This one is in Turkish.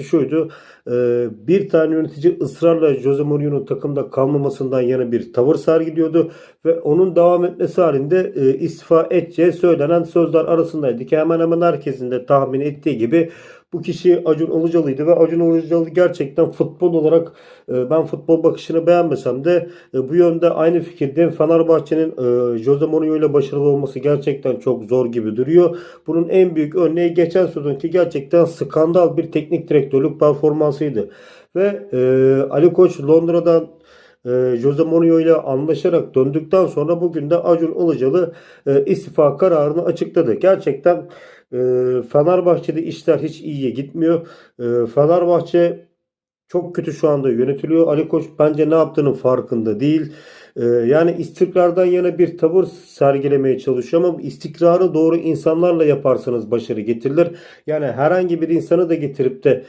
şuydu. e, Bir tane yönetici ısrarla Jose Mourinho'nun takımda kalmamasından yana bir tavır sergiliyordu ve onun devam etmesi halinde e, istifa edeceği söylenen sözler arasındaydı ki hemen hemen herkesin de tahmin ettiği gibi bu kişi Acun Ilıcalı'ydı ve Acun Ilıcalı gerçekten futbol olarak e, ben futbol bakışını beğenmesem de e, bu yönde aynı fikirdeyim. Fenerbahçe'nin e, Jose Mourinho ile başarılı olması gerçekten çok zor gibi duruyor. Bunun en büyük örneği geçen sezonki gerçekten skandal bir teknik direktörlük performansıydı. Ve Ali Koç Londra'dan Jose Mourinho ile anlaşarak döndükten sonra bugün de Acun Ilıcalı istifa kararını açıkladı. Gerçekten Fenerbahçe'de işler hiç iyiye gitmiyor. E, Fenerbahçe çok kötü şu anda yönetiliyor. Ali Koç bence ne yaptığının farkında değil. Ee, yani istikrardan yana bir tavır sergilemeye çalışıyor ama istikrarı doğru insanlarla yaparsanız başarı getirilir. Yani herhangi bir insanı da getirip de